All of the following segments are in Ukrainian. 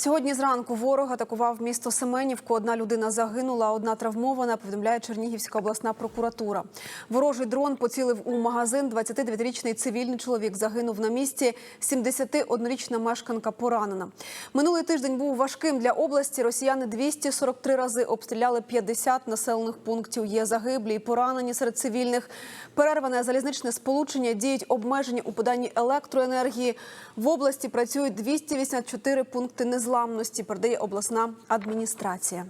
Сьогодні зранку ворог атакував місто Семенівку. Одна людина загинула, одна травмована. Повідомляє Чернігівська обласна прокуратура. Ворожий дрон поцілив у магазин. 29-річний цивільний чоловік загинув на місці. 71-річна мешканка поранена. Минулий тиждень був важким для області. Росіяни 243 рази обстріляли 50 населених пунктів. Є загиблі і поранені серед цивільних. Перерване залізничне сполучення діють обмеження у поданні електроенергії. В області працюють 284 пункти незламності, передає обласна адміністрація.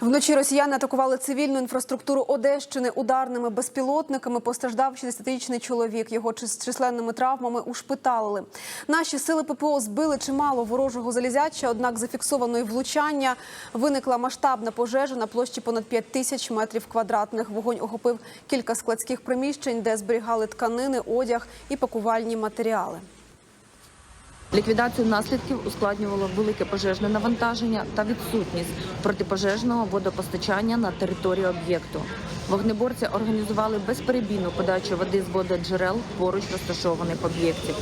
Вночі росіяни атакували цивільну інфраструктуру Одещини ударними безпілотниками. Постраждав 60-річний чоловік. Його з численними травмами ушпиталили. Наші сили ППО збили чимало ворожого залізяча. Однак зафіксованої влучання виникла масштабна пожежа на площі понад 5 тисяч метрів квадратних. Вогонь охопив кілька складських приміщень, де зберігали тканини, одяг і пакувальні матеріали. Ліквідацію наслідків ускладнювало велике пожежне навантаження та відсутність протипожежного водопостачання на території об'єкту. Вогнеборці організували безперебійну подачу води з вододжерел поруч розташованих об'єктів.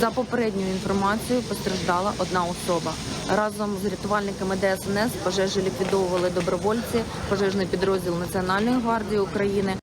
За попередньою інформацією постраждала одна особа. Разом з рятувальниками ДСНС пожежі ліквідовували добровольці, пожежний підрозділ Національної гвардії України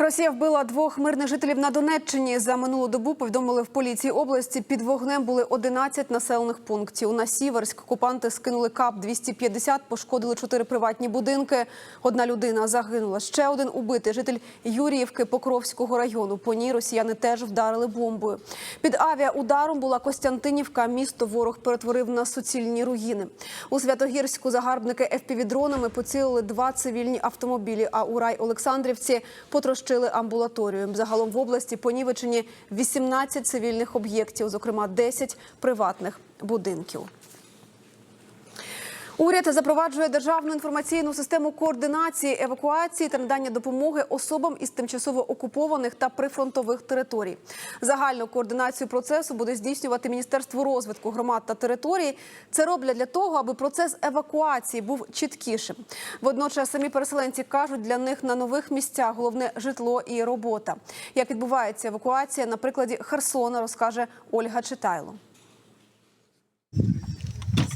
Росія вбила двох мирних жителів на Донеччині. За минулу добу повідомили в поліції області. Під вогнем були 11 населених пунктів. На Сіверськ окупанти скинули КАП 250, пошкодили чотири приватні будинки. Одна людина загинула. Ще один убитий житель Юріївки Покровського району. По ній росіяни теж вдарили бомбою. Під авіаударом була Костянтинівка. Місто ворог перетворив на суцільні руїни. У Святогірську загарбники ФПВ-дронами поцілили два цивільні автомобілі. А у рай Олександрівці потрощили амбулаторію. Загалом в області понівечені 18 цивільних об'єктів, зокрема 10 приватних будинків. Уряд запроваджує державну інформаційну систему координації евакуації та надання допомоги особам із тимчасово окупованих та прифронтових територій. Загальну координацію процесу буде здійснювати Міністерство розвитку громад та територій. Це роблять для того, аби процес евакуації був чіткішим. Водночас самі переселенці кажуть, для них на нових місцях головне житло і робота. Як відбувається евакуація на прикладі Херсона, розкаже Ольга Читайло.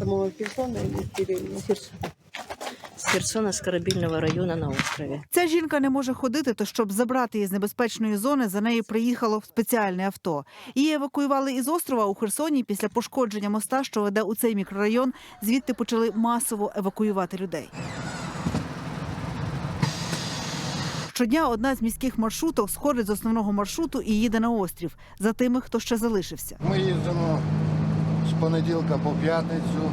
Самого Херсона или деревни? С Херсона, с корабельного района на острове. Ця жінка не може ходити, то щоб забрати її з небезпечної зони, за нею приїхало спеціальне авто. Її евакуювали із острова у Херсоні після пошкодження моста, що веде у цей мікрорайон. Звідти почали масово евакуювати людей. Щодня одна з міських маршруток сходить з основного маршруту і їде на острів за тими, хто ще залишився. Ми їздимо з понеділка по п'ятницю.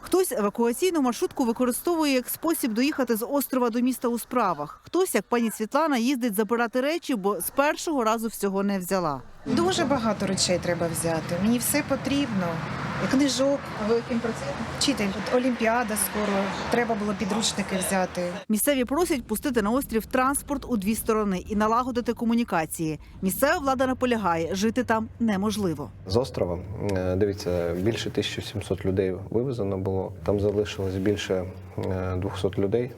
Хтось евакуаційну маршрутку використовує як спосіб доїхати з острова до міста у справах. Хтось, як пані Світлана, їздить забирати речі, бо з першого разу всього не взяла. Дуже багато речей треба взяти. Мені все потрібно. Книжок. А ви яким працюєте? Вчитель. От Олімпіада скоро. Треба було підручники взяти. Місцеві просять пустити на острів транспорт у дві сторони і налагодити комунікації. Місцева влада наполягає, жити там неможливо. З острова е, дивіться, більше 1700 людей вивезено було. Там залишилось більше 200 людей,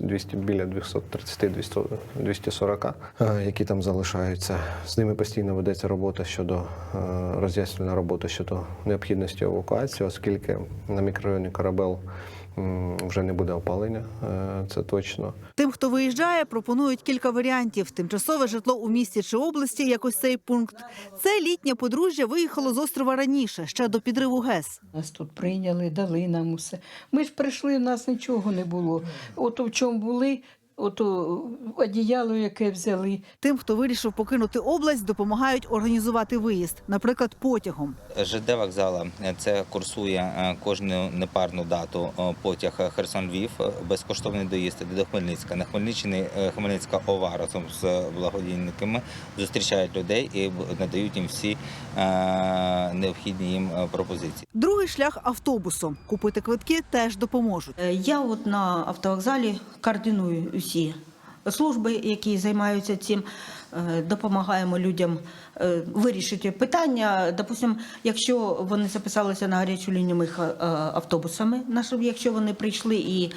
200, біля 230-240, е, які там залишаються. З ними постійно ведеться робота щодо роз'яснення роботи щодо необхідності евакуації, оскільки на мікрорайоні Корабел вже не буде опалення, е, це точно. Тим, хто виїжджає, пропонують кілька варіантів: тимчасове житло у місті чи області, як ось цей пункт. Це літнє подружжя виїхало з острова раніше, ще до підриву ГЕС. Нас тут прийняли, дали нам усе. Ми ж прийшли, у нас нічого не було. Ото в чому були, ото одіяло, яке взяли. Тим, хто вирішив покинути область, допомагають організувати виїзд, наприклад, потягом. ЖД вокзала це курсує е, кожну непарну дату е, потяг Херсон-Львів, е, безкоштовний доїзд до Хмельницька. На Хмельниччині е, Хмельницька ОВА разом з благодійниками зустрічають людей і надають їм всі е, необхідні їм е, пропозиції. Другий шлях автобусом. Купити квитки теж допоможуть. Е, Я от на автовокзалі координую усі служби, які займаються цим, е, допомагаємо людям е, вирішити питання. Допустимо, якщо вони записалися на гарячу лінію, ми е, автобусами, якщо вони прийшли і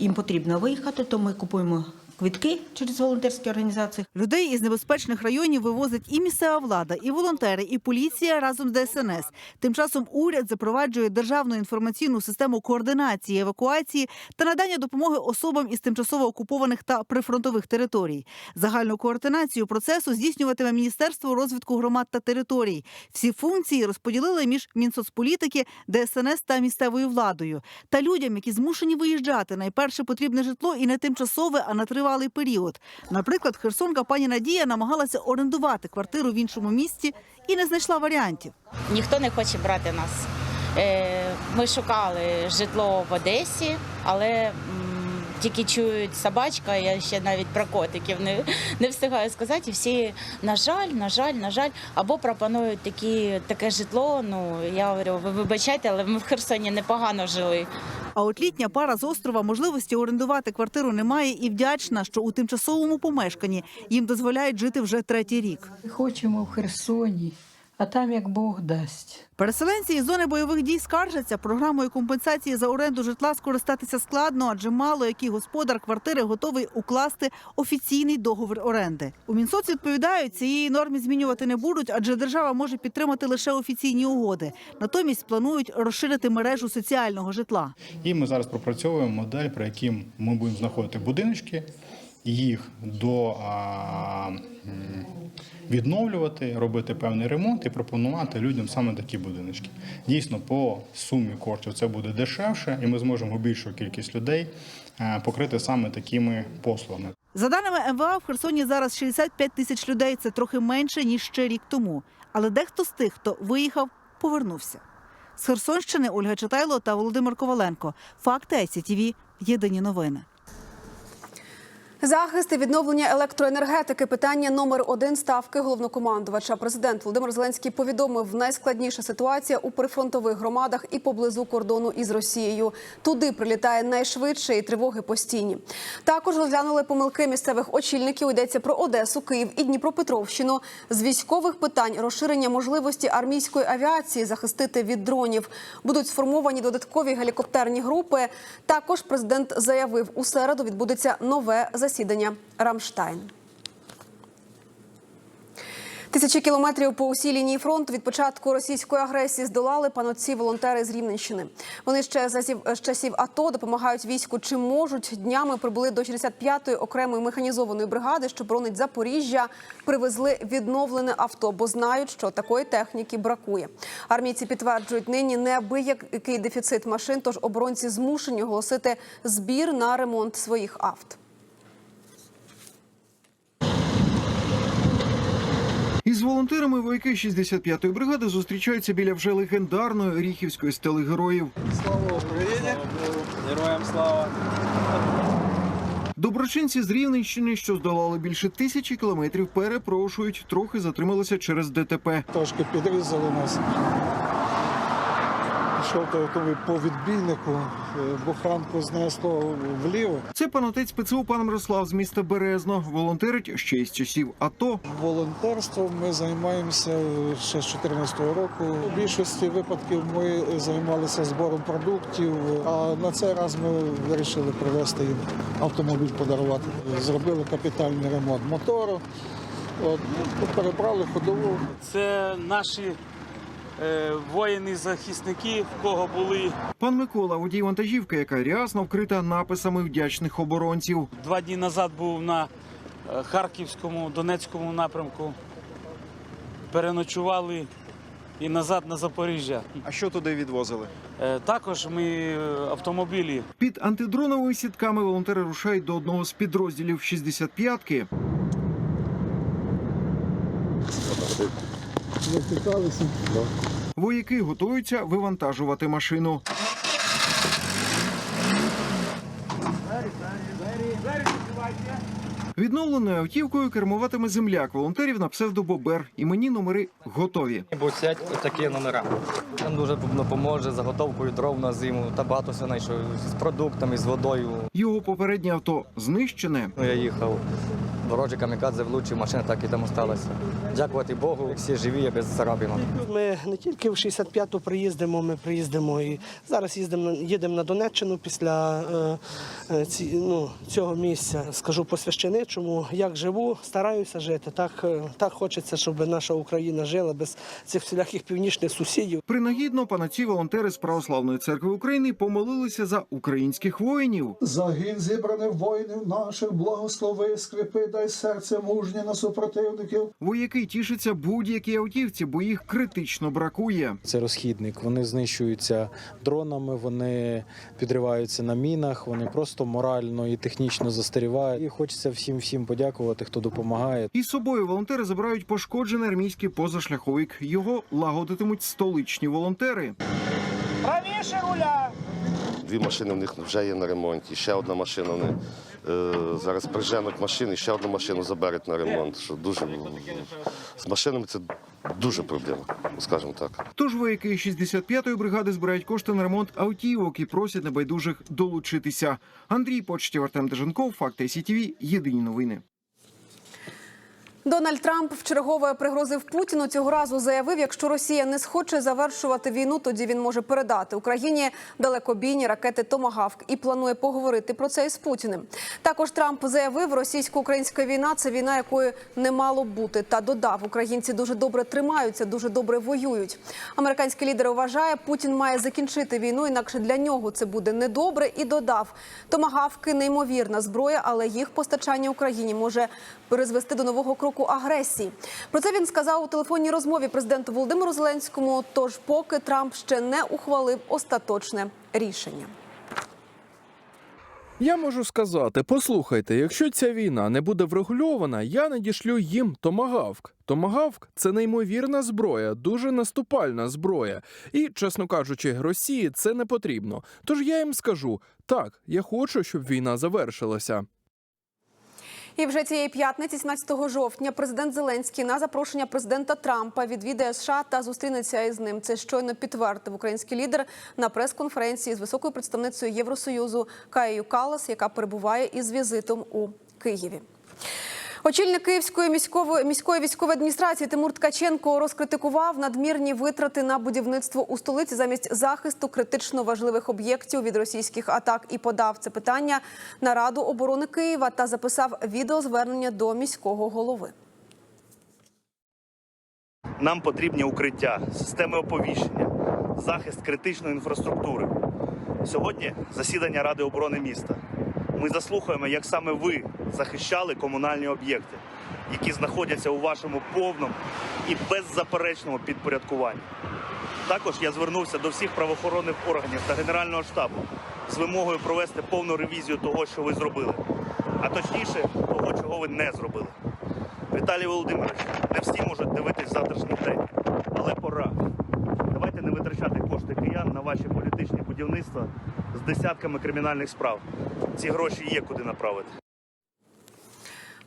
їм потрібно виїхати, то ми купуємо квитки через волонтерські організації. Людей із небезпечних районів вивозить і місцева влада, і волонтери, і поліція разом з ДСНС. Тим часом уряд запроваджує державну інформаційну систему координації евакуації та надання допомоги особам із тимчасово окупованих та прифронтових територій. Загальну координацію процесу здійснюватиме Міністерство розвитку громад та територій. Всі функції розподілили між Мінсоцполітики, ДСНС та місцевою владою. Та людям, які змушені виїжджати, найперше потрібне житло і не тимчасове, а на тривалий період. Наприклад, херсонка пані Надія намагалася орендувати квартиру в іншому місті і не знайшла варіантів. Ніхто не хоче брати нас. Е, Ми шукали житло в Одесі, але тільки чують собачка, я ще навіть про котиків не, не встигаю сказати. І всі, на жаль, на жаль, на жаль, або пропонують такі, таке житло. Ну, я говорю, ви вибачайте, але ми в Херсоні непогано жили. А от літня пара з острова можливості орендувати квартиру немає і вдячна, що у тимчасовому помешканні їм дозволяють жити вже третій рік. Хочемо в Херсоні, а там як Бог дасть. Переселенці із зони бойових дій скаржаться програмою компенсації за оренду житла скористатися складно, адже мало який господар квартири готовий укласти офіційний договір оренди. У Мінсоц відповідають, цієї норми змінювати не будуть, адже держава може підтримати лише офіційні угоди. Натомість планують розширити мережу соціального житла. І ми зараз пропрацьовуємо модель, при якій ми будемо знаходити будиночки, їх до а, м, відновлювати, робити певний ремонт і пропонувати людям саме такі будиночки. Дійсно, по сумі коштів це буде дешевше, і ми зможемо більшу кількість людей е, покрити саме такими послугами. За даними МВА, в Херсоні зараз 65 тисяч людей. Це трохи менше ніж ще рік тому. Але дехто з тих, хто виїхав, повернувся. З Херсонщини Ольга Читайло та Володимир Коваленко. Факти ICTV. Єдині новини. Захист і відновлення електроенергетики питання номер один ставки головнокомандувача. Президент Володимир Зеленський повідомив, найскладніша ситуація у прифронтових громадах і поблизу кордону із Росією. Туди прилітає найшвидше і тривоги постійні. Також розглянули помилки місцевих очільників. Йдеться про Одесу, Київ і Дніпропетровщину. З військових питань розширення можливості армійської авіації захистити від дронів. Будуть сформовані додаткові гелікоптерні групи. Також президент заявив, у середу відбудеться нове засідання Рамштайн. Тисячі кілометрів по усій лінії фронту від початку російської агресії здолали панотці волонтери з Рівненщини. Вони ще з часів- АТО допомагають війську чим можуть. Днями прибули до 65-ї окремої механізованої бригади, що боронить Запоріжжя. Привезли відновлене авто, бо знають, що такої техніки бракує. Армійці підтверджують, нині неабиякий дефіцит машин, тож оборонці змушені оголосити збір на ремонт своїх авт. Із волонтерами вояки 65-ї бригади зустрічаються біля вже легендарної Оріхівської стели героїв. Слава Україні! Героям слава! Доброчинці з Рівненщини, що здолали більше тисячі кілометрів, перепрошують, трохи затрималися через ДТП. Трошки підрізали нас. Пішов автомобіль по відбійнику, е, буханку знесло вліво. Це панотець ПЦУ пан Мирослав з міста Березно. Волонтерить ще із часів АТО. Волонтерством ми займаємося ще з 2014 року. У більшості випадків ми займалися збором продуктів, а на цей раз ми вирішили привезти їм автомобіль, подарувати. Зробили капітальний ремонт мотору. От, ну, перебрали ходову. Це наші е, воїни-захисники, в кого були Пан Микола, водій вантажівки, яка рясно вкрита написами вдячних оборонців. два дні назад був на е, Харківському, Донецькому напрямку. Переночували і назад на Запоріжжя. А що туди відвозили? Е, Також ми автомобілі Під антидроновими сітками волонтери рушають до одного з підрозділів 65-ки. Затикалися. Вояки готуються вивантажувати машину. Відновленою автівкою кермуватиме земляк волонтерів на псевдо Бобер. Іменні номери готові. Бусять такі номера. Нам дуже допоможе заготовкою дров на зиму та багато все знайшов з продуктами, з водою. Його попереднє авто знищене. Ну, я їхав. Ворожий камікадзе влучив, машина так і там осталася. Дякувати Богу, всі живі, я без царапинок. Ми не тільки в 65-ту приїздимо, ми приїздимо і зараз їздимо, їдемо на Донеччину після е, е, ці, ну, цього місця. Скажу по священичому, як живу, стараюся жити. Так, е, так хочеться, щоб наша Україна жила без цих всіляких північних сусідів. Принагідно панаці волонтери з Православної церкви України помолилися за українських воїнів. Загін зібраних воїнів наших, благослови, скрипи, дай серце мужнє на супротивників. Вояки тішаться будь-якій автівці, бо їх критично бракує. Це розхідник. Вони знищуються дронами, вони підриваються на мінах, вони просто морально і технічно застарівають. І хочеться всім всім подякувати, хто допомагає. Із собою волонтери забирають пошкоджений армійський позашляховик. Його лагодитимуть столичні волонтери. Правіше руля! Дві машини в них вже є на ремонті. Ще одна машина вони е, зараз приженуть машини, ще одну машину заберуть на ремонт. Що дуже з машинами це дуже проблема, скажімо так. Тож вояки 65-ї бригади збирають кошти на ремонт автівок і просять небайдужих долучитися. Андрій Почтів, Артем Деженков, Факти СІТВ, Єдині новини. Дональд Трамп вчергове пригрозив Путіну. Цього разу заявив, якщо Росія не схоче завершувати війну, тоді він може передати Україні далекобійні ракети Томагавк і планує поговорити про це із Путіним. Також Трамп заявив, російсько-українська війна це війна, якої не мало бути. Та додав, українці дуже добре тримаються, дуже добре воюють. Американський лідер вважає, Путін має закінчити війну, інакше для нього це буде недобре. І додав, томагавки неймовірна зброя, але їх постачання Україні може призвести до нового кроку агресії. Про це він сказав у телефонній розмові президенту Володимиру Зеленському. Тож, поки Трамп ще не ухвалив остаточне рішення. Я можу сказати: послухайте, якщо ця війна не буде врегульована, я надішлю їм томагавк. Томагавк це неймовірна зброя, дуже наступальна зброя. І, чесно кажучи, Росії це не потрібно. Тож я їм скажу: так, я хочу, щоб війна завершилася. І вже цієї п'ятниці, 17 жовтня, президент Зеленський на запрошення президента Трампа відвідає США та зустрінеться із ним. Це щойно підтвердив український лідер на прес-конференції з високою представницею Євросоюзу Каєю Калас, яка перебуває із візитом у Києві. Очільник Київської міської, міської військової адміністрації Тимур Ткаченко розкритикував надмірні витрати на будівництво у столиці замість захисту критично важливих об'єктів від російських атак і подав це питання на Раду оборони Києва та записав відеозвернення до міського голови. Нам потрібні укриття, системи оповіщення, захист критичної інфраструктури. Сьогодні засідання Ради оборони міста. Ми заслухаємо, як саме ви захищали комунальні об'єкти, які знаходяться у вашому повному і беззаперечному підпорядкуванні. Також я звернувся до всіх правоохоронних органів та Генерального штабу з вимогою провести повну ревізію того, що ви зробили, а точніше того, чого ви не зробили. Віталій Володимирович, не всі можуть дивитись завтрашній день, але пора. Давайте не витрачати кошти киян на ваші політичні будівництва з десятками кримінальних справ. Ці гроші є куди направити.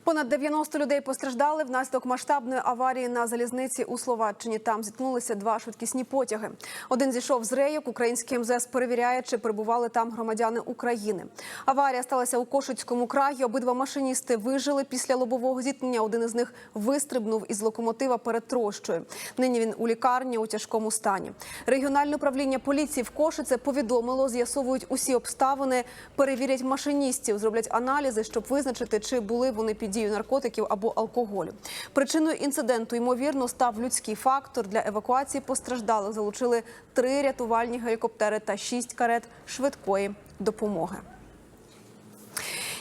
Понад 90 людей постраждали внаслідок масштабної аварії на залізниці у Словаччині. Там зіткнулися два швидкісні потяги. Один зійшов з рейок. Український МЗС перевіряє, чи перебували там громадяни України. Аварія сталася у Кошицькому краї. Обидва машиністи вижили після лобового зіткнення. Один із них вистрибнув із локомотива перед трощою. Нині він у лікарні у тяжкому стані. Регіональне управління поліції в Кошице повідомило, з'ясовують усі обставини, перевірять машиністів, зроблять аналізи, щоб визначити, чи були вони під дією наркотиків або алкоголю. Причиною інциденту ймовірно став людський фактор. Для евакуації постраждалих залучили три рятувальні гелікоптери та шість карет швидкої допомоги.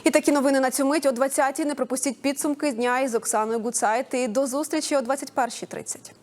І такі новини на цю мить о 20-й. Не пропустіть підсумки дня із Оксаною Гуцайт. І до зустрічі о 21.30.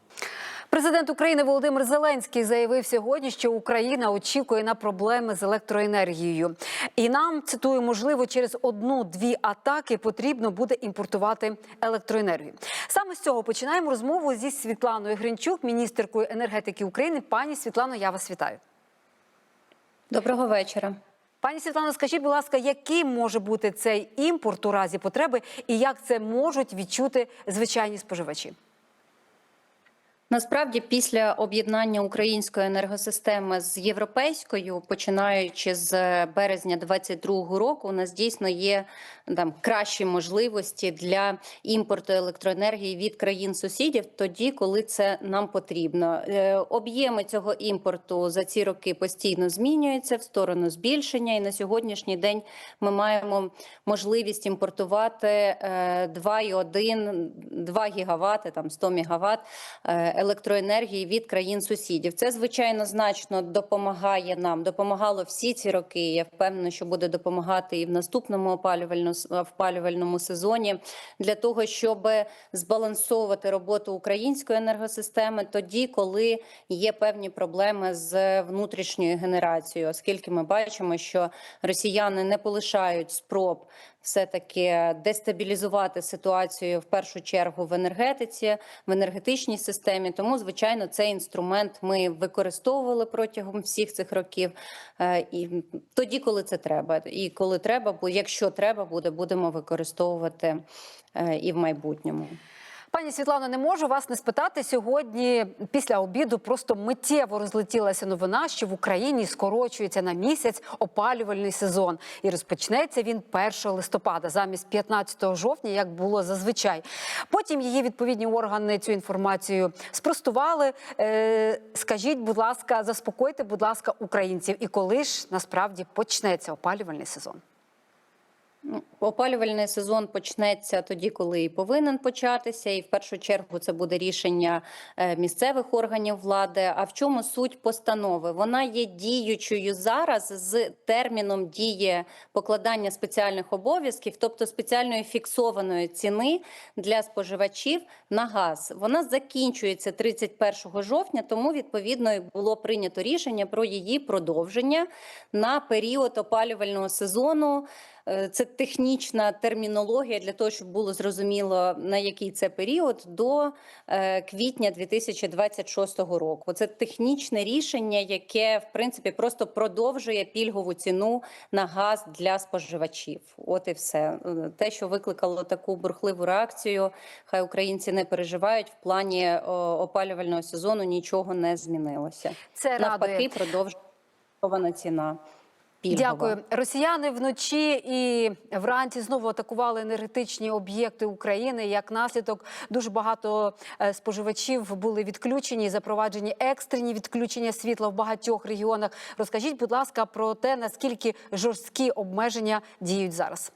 Президент України Володимир Зеленський заявив сьогодні, що Україна очікує на проблеми з електроенергією. І нам цитую, можливо, через одну-дві атаки потрібно буде імпортувати електроенергію. Саме з цього починаємо розмову зі Світланою Гринчук, міністеркою енергетики України. Пані Світлано, я вас вітаю. Доброго вечора. Пані Світлано, скажіть, будь ласка, яким може бути цей імпорт у разі потреби, і як це можуть відчути звичайні споживачі? Насправді, після об'єднання української енергосистеми з європейською, починаючи з березня 2022 року, у нас дійсно є там кращі можливості для імпорту електроенергії від країн сусідів, тоді коли це нам потрібно. Е, Об'єми цього імпорту за ці роки постійно змінюються в сторону збільшення, і на сьогоднішній день ми маємо можливість імпортувати е, 2,1 2 гігавати, там 100 мегаватт е, електроенергії від країн сусідів. Це звичайно значно допомагає нам. Допомагало всі ці роки. Я впевнена, що буде допомагати і в наступному опалювальному сезоні для того, щоб збалансовувати роботу української енергосистеми тоді, коли є певні проблеми з внутрішньою генерацією, оскільки ми бачимо, що росіяни не полишають спроб все-таки дестабілізувати ситуацію в першу чергу в енергетиці, в енергетичній системі. Тому, звичайно, цей інструмент ми використовували протягом всіх цих років. Е, І тоді, коли це треба, і коли треба, бо якщо треба буде, будемо використовувати е, і в майбутньому. Пані Світлано, не можу вас не спитати сьогодні. Після обіду просто миттєво розлетілася новина, що в Україні скорочується на місяць опалювальний сезон, і розпочнеться він 1 листопада, замість 15 жовтня, як було зазвичай. Потім її відповідні органи цю інформацію спростували. Е, скажіть, будь ласка, заспокойте, будь ласка, українців, і коли ж насправді почнеться опалювальний сезон? Ну, Опалювальний сезон почнеться тоді, коли і повинен початися, і в першу чергу це буде рішення е, місцевих органів влади. А в чому суть постанови? Вона є діючою зараз з терміном дії покладання спеціальних обов'язків, тобто спеціальної фіксованої ціни для споживачів на газ. Вона закінчується 31 жовтня, тому відповідно і було прийнято рішення про її продовження на період опалювального сезону. Е, Це технічна термінологія для того, щоб було зрозуміло на який це період до е, квітня 2026 року. Це технічне рішення, яке в принципі просто продовжує пільгову ціну на газ для споживачів. От і все Е, те, що викликало таку бурхливу реакцію. Хай українці не переживають в плані опалювального сезону. Нічого не змінилося. Це навпаки, радує. продовжувана ціна. Пільгова. Дякую. Росіяни вночі і вранці знову атакували енергетичні об'єкти України. Як наслідок, дуже багато е, споживачів були відключені, запроваджені екстрені відключення світла в багатьох регіонах. Розкажіть, будь ласка, про те, наскільки жорсткі обмеження діють зараз.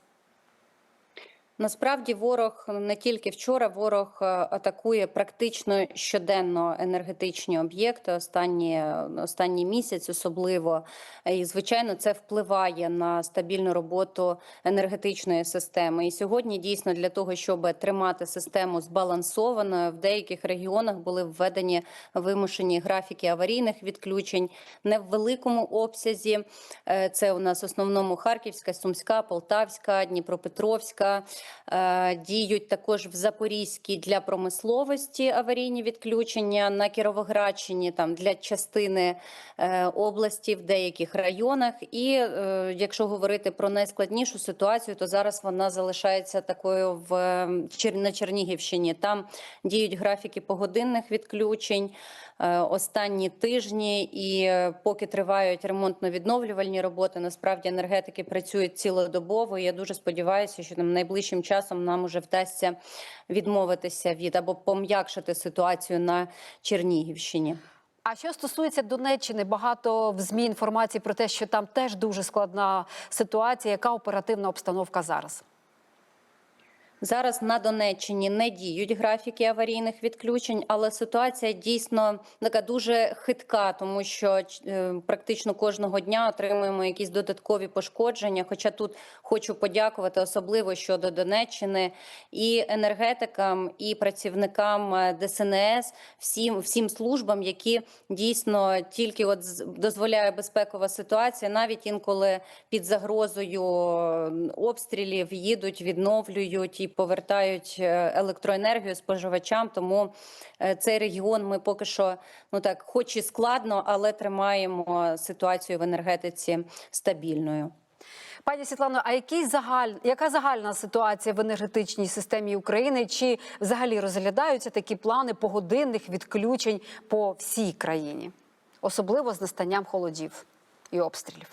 Насправді ворог не тільки вчора, ворог е, атакує практично щоденно енергетичні об'єкти. Останні останній місяць, особливо і звичайно, це впливає на стабільну роботу енергетичної системи. І сьогодні дійсно для того, щоб тримати систему збалансованою, в деяких регіонах були введені вимушені графіки аварійних відключень не в великому обсязі. Е, Це у нас в основному Харківська, Сумська, Полтавська, Дніпропетровська. Е, Діють також в Запорізькій для промисловості аварійні відключення на Кіровоградщині, там для частини е, області в деяких районах. І е, якщо говорити про найскладнішу ситуацію, то зараз вона залишається такою в на Чернігівщині. Там діють графіки погодинних відключень останні тижні, і поки тривають ремонтно-відновлювальні роботи, насправді енергетики працюють цілодобово. Я дуже сподіваюся, що там найближчим часом нам уже вдасться відмовитися від або пом'якшити ситуацію на Чернігівщині. А що стосується Донеччини, багато в змі інформації про те, що там теж дуже складна ситуація. Яка оперативна обстановка зараз? Зараз на Донеччині не діють графіки аварійних відключень, але ситуація дійсно така дуже хитка, тому що е, практично кожного дня отримуємо якісь додаткові пошкодження. Хоча тут хочу подякувати особливо щодо Донеччини і енергетикам, і працівникам е, ДСНС, всім всім службам, які дійсно тільки от дозволяє безпекова ситуація, навіть інколи під загрозою обстрілів їдуть, відновлюють повертають е, електроенергію споживачам. Тому е, цей регіон ми поки що ну так, хоч і складно, але тримаємо ситуацію в енергетиці стабільною. Пані Світлано, а який загаль... яка загальна ситуація в енергетичній системі України? Чи взагалі розглядаються такі плани погодинних відключень по всій країні, особливо з настанням холодів і обстрілів?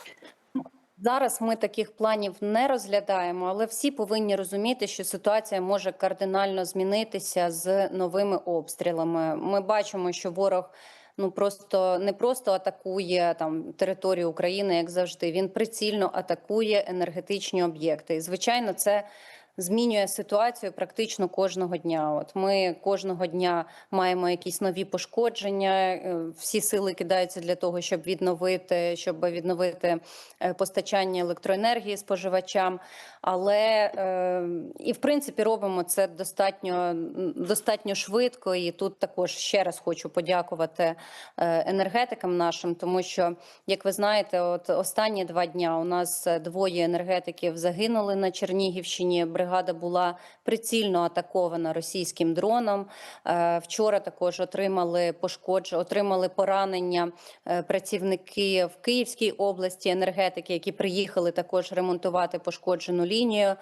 Зараз ми таких планів не розглядаємо, але всі повинні розуміти, що ситуація може кардинально змінитися з новими обстрілами. Ми бачимо, що ворог ну просто не просто атакує там територію України, як завжди. Він прицільно атакує енергетичні об'єкти. І звичайно, це. Змінює ситуацію практично кожного дня. От ми кожного дня маємо якісь нові пошкодження. е, Всі сили кидаються для того, щоб відновити, щоб відновити е, постачання електроенергії споживачам. Але е, і в принципі робимо це достатньо достатньо швидко. І тут також ще раз хочу подякувати енергетикам нашим, тому що, як ви знаєте, от останні два дня у нас двоє енергетиків загинули на Чернігівщині. Бригада була прицільно атакована російським дроном. Е, Вчора також отримали пошкодж... отримали поранення е, працівники в Київській області енергетики, які приїхали також ремонтувати пошкоджену лінію е,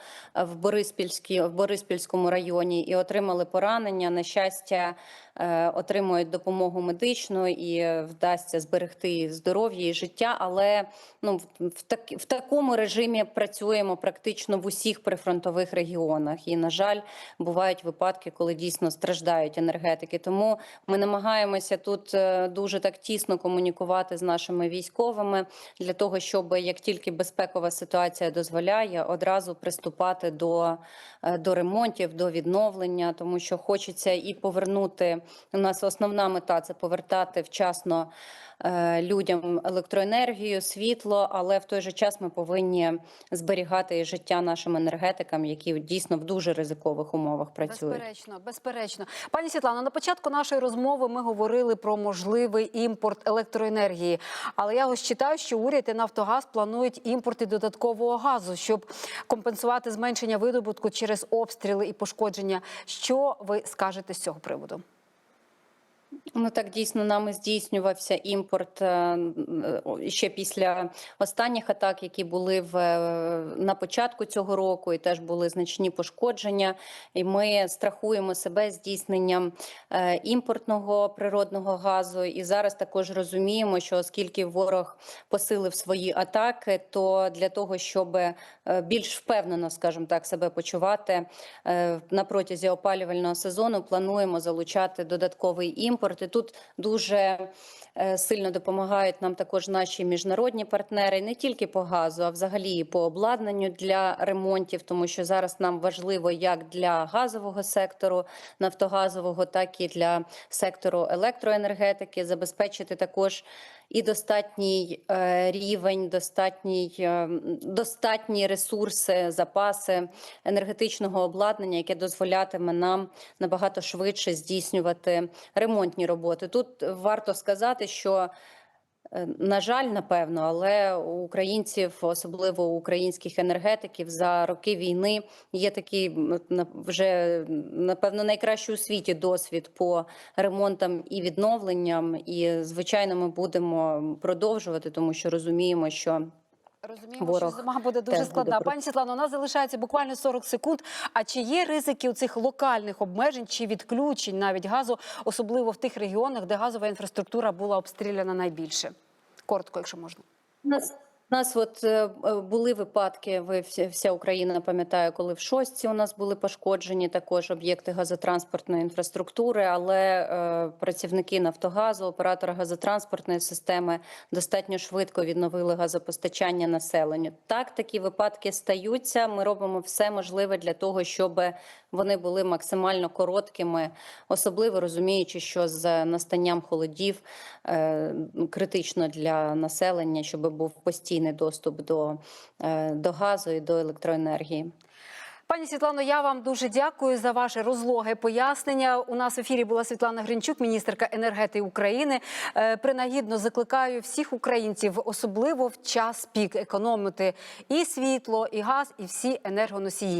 в Бориспільській в Бориспільському районі і отримали поранення. На щастя, отримують допомогу медичну і е, вдасться зберегти здоров'я і життя. Але ну в- так в такому режимі працюємо практично в усіх прифронтових регіонах. І на жаль, бувають випадки, коли дійсно страждають енергетики. Тому ми намагаємося тут е, дуже так тісно комунікувати з нашими військовими для того, щоб як тільки безпекова ситуація дозволяє, одразу приступати до, е, до ремонтів, до відновлення, тому що хочеться і повернути. У нас основна мета це повертати вчасно е, людям електроенергію, світло, але в той же час ми повинні зберігати і життя нашим енергетикам, які дійсно в дуже ризикових умовах працюють. Безперечно, безперечно. Пані Світлано, на початку нашої розмови ми говорили про можливий імпорт електроенергії. Але я ось читаю, що уряд і Нафтогаз планують імпорти додаткового газу, щоб компенсувати зменшення видобутку через обстріли і пошкодження. Що ви скажете з цього приводу? Ну так дійсно нами здійснювався імпорт е, е, ще після останніх атак, які були в е, на початку цього року, і теж були значні пошкодження. І ми страхуємо себе здійсненням імпортного природного газу. І зараз також розуміємо, що оскільки ворог посилив свої атаки, то для того, щоб більш впевнено, скажімо так, себе почувати на протязі опалювального сезону, плануємо залучати додатковий імпорт. І тут дуже е, сильно допомагають нам також наші міжнародні партнери, не тільки по газу, а взагалі і по обладнанню для ремонтів, тому що зараз нам важливо як для газового сектору, нафтогазового, так і для сектору електроенергетики забезпечити також і достатній е, рівень, достатній, е, достатні ресурси, запаси енергетичного обладнання, яке дозволятиме нам набагато швидше здійснювати ремонтні роботи. Тут варто сказати, що На жаль, напевно, але у українців, особливо у українських енергетиків, за роки війни є такий вже напевно найкращий у світі досвід по ремонтам і відновленням. І звичайно, ми будемо продовжувати, тому що розуміємо, що Розуміємо, Ворог що зима буде дуже складна. буде Пані Світлано, у нас залишається буквально 40 секунд. А чи є ризики у цих локальних обмежень чи відключень навіть газу, особливо в тих регіонах, де газова інфраструктура була обстріляна найбільше? Коротко, якщо можна. У нас от е, е, були випадки, ви вся Україна пам'ятає, коли в шостці у нас були пошкоджені також об'єкти газотранспортної інфраструктури, але е, працівники Нафтогазу, оператори газотранспортної системи достатньо швидко відновили газопостачання населенню. Так, такі випадки стаються. Ми робимо все можливе для того, щоб вони були максимально короткими, особливо розуміючи, що з настанням холодів критично для населення, щоб був постійний доступ до, е, до газу і до електроенергії. Пані Світлано, я вам дуже дякую за ваше розлоге пояснення. У нас в ефірі була Світлана Гринчук, міністерка енергетики України. Е, Принагідно закликаю всіх українців, особливо в час пік, економити і світло, і газ, і всі енергоносії.